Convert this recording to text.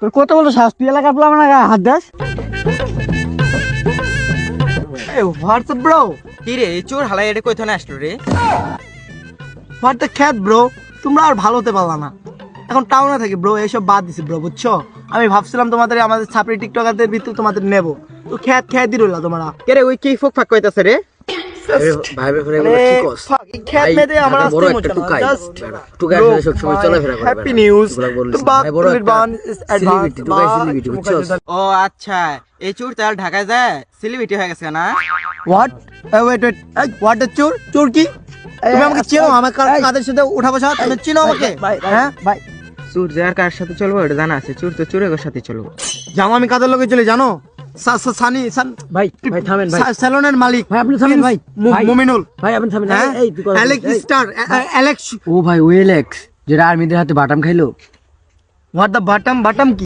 তোর কত বলতো শ্বাস তুই এলাকার বললাম না হাত দাস? হোয়াটসঅ্যাপ ব্রো কি রে চোর হালাই এটা কইথনে আসলো রে? হোয়াট দ্য খ্যাত ব্রো তোমরা আর ভালো হতে পারলা না। এখন টাউনে থাকি ব্রো এইসব বাদ দিছি ব্রো বুঝছ? আমি ভাবছিলাম তোমাদের আমাদের ছাপড়ি টিকটকারদের ভিতরে তোমাদের নেব। তো খ্যাত খ্যাত দি রইলা তোমরা। কে রে, ওই কি ফোক ফাক কইতাছে রে? ভাই ভাই এগুলো কি কস খ্যাত ভাই, আমার ঢাকা বড় আসতেই একটা মনে টুকাই। জাস্ট টুকাই আসলে সবসময় চলাফেরা করে হ্যাপি নিউজ এগুলা বলিস না। ভাই, বড় টুকাই celebrity, বুঝছস? ও আচ্ছা এই চোর তাহলে ঢাকায় যায়? সেলিব্রিটি হয়ে গেছে না? What wait wait what the চোর? চোর কি? তুমি আমাকে চেনো আমার কাদের সাথে উঠা বসা? তুমি চেনো আমাকে? হ্যাঁ? ভাই চোর যার কার সাথে চলবো এটা জানা আছে। চোর তো চোরের সাথে চলবো। জানো আমি কাদের লোকে চলে জানো? সানি সান ভাই ভাই থামেন ভাই। স্যালনের মালিক। ভাই, আপনি থামেন, ভাই। মুমিনুল। ভাই আপনি থামেন। এই অ্যালেক্স স্টার অ্যালেক্স ও ভাই ওয়েলেক্স যেটা আর্মিদের হাতে বাটাম খাইলো। হোয়াট দ্য বাটাম বাটাম কি?